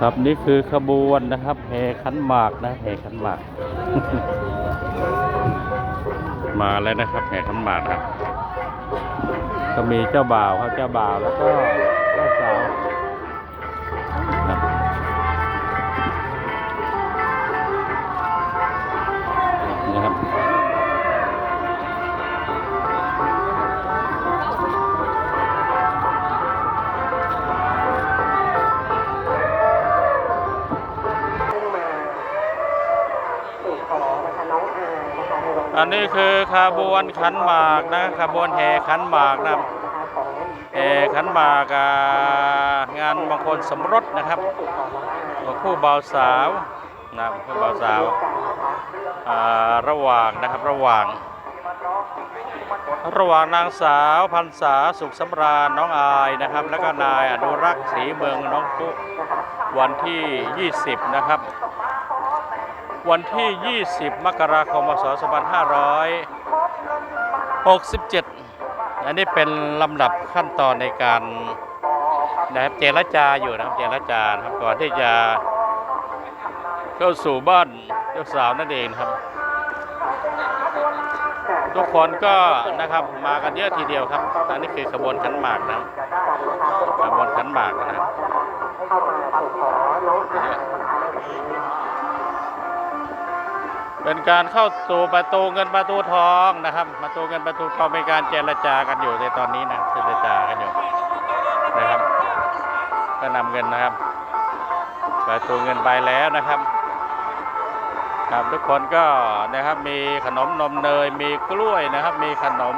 ครับนี่คือขบวนนะครับแห่ขันหมากนะแห่ขันหมาก มาแล้วนะครับแห่ขันหมากครับก็มีเจ้าบ่าวครับเจ้าบ่าวแล้วก็เจ้าสาว อันนี้คือขบวนขันหมากนะขบวนแห่ขันหมากนะแห่ขันหมากงานมงคลสมรสนะครับคู่บ่าวสาวนะคู่บ่าวสาวระหว่างนะครับระหว่าง ระหว่างนางสาวพันษาสุขสำราญน้องอายนะครับ แล้วก็นายอนุรักษ์ศรีเมืองน้องปุ๊วันที่ 20 นะครับ วันที่ 20 มกราคมพศ2567 อันนี้เป็นลำดับขั้นตอนในการนะครับเจรจาอยู่นะครับเจรจานะครับก่อนที่จะเข้าสู่บ้านเจ้าสาวนั่นเองครับ ทุกคนก็นะครับมากันเยอะทีเดียวครับ อันนี้คือขบวนขันหมากนะขบวนขันหมากนะครับ เป็นการเข้าสู่ประตูเงินประตูทองนะครับ ประตูเงินประตูทองเป็นการเจรจากันอยู่ในตอนนี้นะเจรจากันอยู่นะครับ ก็นำเงินนะครับ ประตูเงินไปแล้วนะครับ ครับทุกคนก็นะครับมีขนมนมเนยมีกล้วยนะครับ มีขนม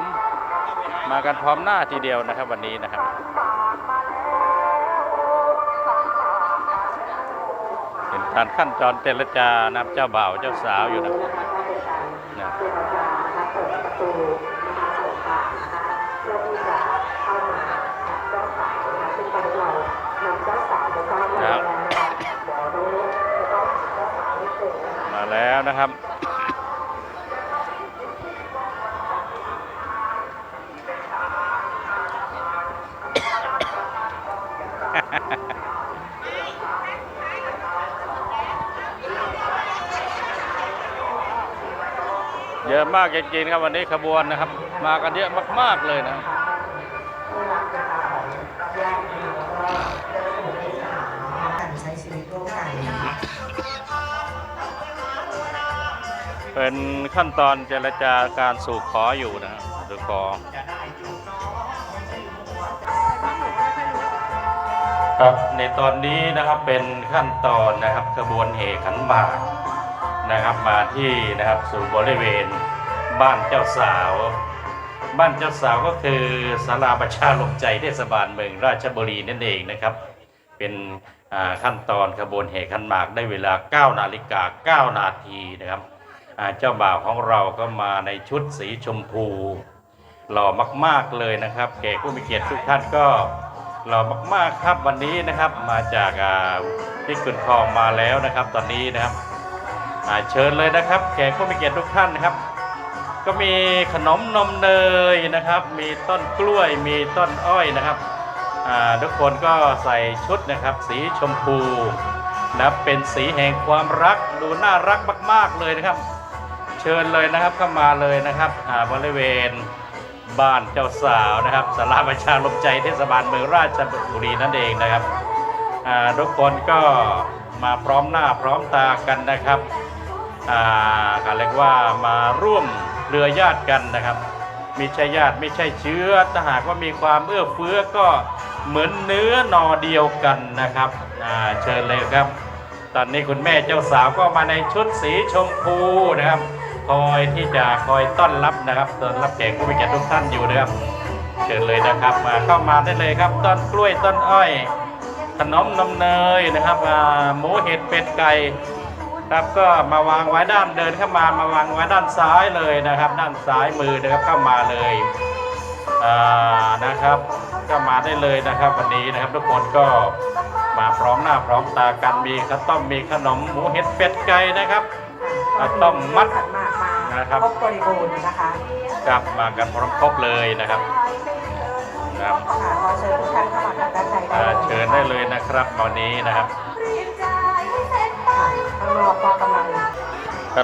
มากันพร้อมหน้าทีเดียวนะครับวันนี้นะครับ เป็นการขั้นตอนเจรจานะครับเจ้าบ่าวเจ้าสาวอยู่นะนะเพื่อจะนะคะเปิดประตูนะคะเปิดทางนะคะเพื่อที่จะเข้ามาเจ้าสาวนะคะซึ่งตอนนี้เรานำเจ้าสาวไปต้อนรับแล้วนะคะเดี๋ยวเราจะต้องหาเจ้าสาวนิดนึงนะคะมาแล้วนะครับ เยอะมากจริงๆครับวันนี้ขบวนนะครับ มากันเยอะมาก ๆ เลยนะการใช้ชีวิตร่วมกันเป็นขั้นตอนเจรจาการสู่ขออยู่นะสู่ขอครับในตอนนี้นะครับเป็นขั้นตอนนะครับขบวนเหขันหมาก นะครับมาที่นะครับสู่บริเวณบ้านเจ้าสาว บ้านเจ้าสาวก็คือศาลาประชาลมใจเทศบาลเมืองราชบุรีนั่นเองนะครับ เป็นขั้นตอนขบวนแห่ขันหมากได้เวลา 9 นาฬิกา 9 นาทีนะครับเจ้าบ่าวของเราก็มาในชุดสีชมพู หล่อมากๆเลยนะครับแขกผู้มีเกียรติทุกท่านก็หล่อมากๆครับวันนี้นะครับมาจากที่กุนทองมาแล้วนะครับ ตอนนี้นะครับ เชิญเลยนะครับแขกผู้มีเกียรติทุกท่านนะครับ ก็มีขนมนมเนยนะครับ มีต้นกล้วยมีต้นอ้อยนะครับทุกคนก็ใส่ชุดนะครับ สีชมพูนะเป็นสีแห่งความรักดูน่ารักมาก ๆเลยนะครับ เชิญเลยนะครับเข้ามาเลยนะครับบริเวณบ้านเจ้าสาวนะครับสาราประชาลมใจเทศบาลเมืองราชบุรีนั่นเองนะครับทุกคนก็มาพร้อมหน้าพร้อมตากันนะครับ ก็เรียกว่ามาร่วมเรือญาติกันนะครับไม่ใช่ญาติไม่ใช่เชื้อถ้าหากว่ามีความเอื้อเฟื้อก็เหมือนเนื้อนอเดียวกันนะครับเชิญเลยครับ ตอนนี้คุณแม่เจ้าสาวก็มาในชุดสีชมพูนะครับ คอยที่จะคอยต้อนรับนะครับต้อนรับแขกผู้มีเกียรติทุกท่านอยู่นะครับ เชิญเลยนะครับมาเข้ามาได้เลยครับต้นกล้วยต้นอ้อยขนมนมเนยนะครับหมูเห็ดเป็ดไก่ ครับก็มาวางไว้ด้านเดินเข้ามามาวางไว้ด้านซ้ายเลยนะครับ ด้านซ้ายมือนะครับเข้ามาเลยอ่านะครับก็มาได้เลยนะครับ วันนี้นะครับทุกคนก็มาพร้อมหน้าพร้อมตากันมีข้าวต้มมีขนมหมูเห็ดเป็ดไก่นะครับข้าวต้มมัดขันหมากมานะครับครบบริบูรณ์นะคะครับมากันพร้อมครบเลยนะครับนะครับค่ะขอเชิญทุกท่านเข้ามาทางด้านในได้อ่าเลยเชิเชิญได้เลยนะครับวันนี้นะครับ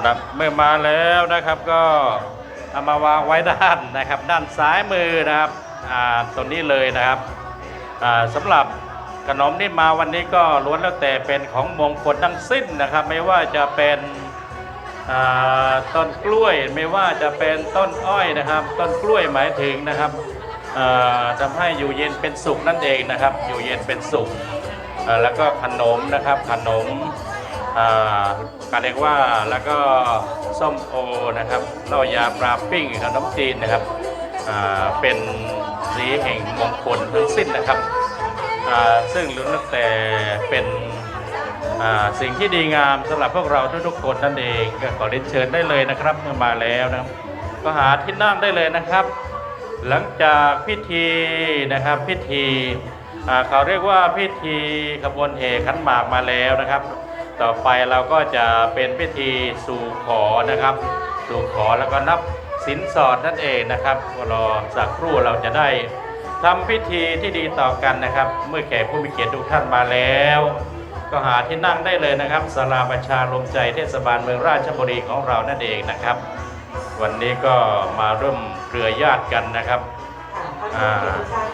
ครับเมื่อมาแล้วนะครับก็เอามาวางไว้ด้านนะครับ ด้านซ้ายมือนะครับอ่าตรงนี้เลยนะครับอ่าสำหรับขนมที่มาวันนี้ก็ล้วนแล้วแต่เป็นของมงคลทั้งสิ้นนะครับ ไม่ว่าจะเป็นอ่าต้นกล้วยไม่ว่าจะเป็นต้นอ้อยนะครับ ต้นกล้วยหมายถึงนะครับอ่าทำให้อยู่เย็นเป็นสุขนั่นเองนะครับ อยู่เย็นเป็นสุขแล้วก็ขนมนะครับขนม อ่าก็เรียกว่าแล้วก็ส้มโอนะครับเหล้ายาปลาปิ้งขนมจีนนะครับเป็นสีแห่งมงคลทั้งสิ้นนะครับซึ่งล้วนแล้วแต่เป็นสิ่งที่ดีงามสำหรับพวกเราทุกๆคนนั่นเองก็ขอเรียนเชิญได้เลยนะครับเมื่อมาแล้วนะครับ ก็หาที่นั่งได้เลยนะครับ หลังจากพิธีนะครับพิธีเขาเรียกว่าพิธีขบวนแห่ขันหมากมาแล้วนะครับ ต่อไปเราก็จะเป็นพิธีสู่ขอนะครับ สู่ขอแล้วก็นับสินสอดนั่นเองนะครับรอสักครู่เราจะได้ทำพิธีที่ดีต่อกันนะครับ เมื่อแขกผู้มีเกียรติทุกท่านมาแล้ว ก็หาที่นั่งได้เลยนะครับศาลาประชาลมใจเทศบาลเมืองราชบุรีของเรานั่นเองนะครับ วันนี้ก็มาร่วมเครือญาติกันนะครับค่ะท่า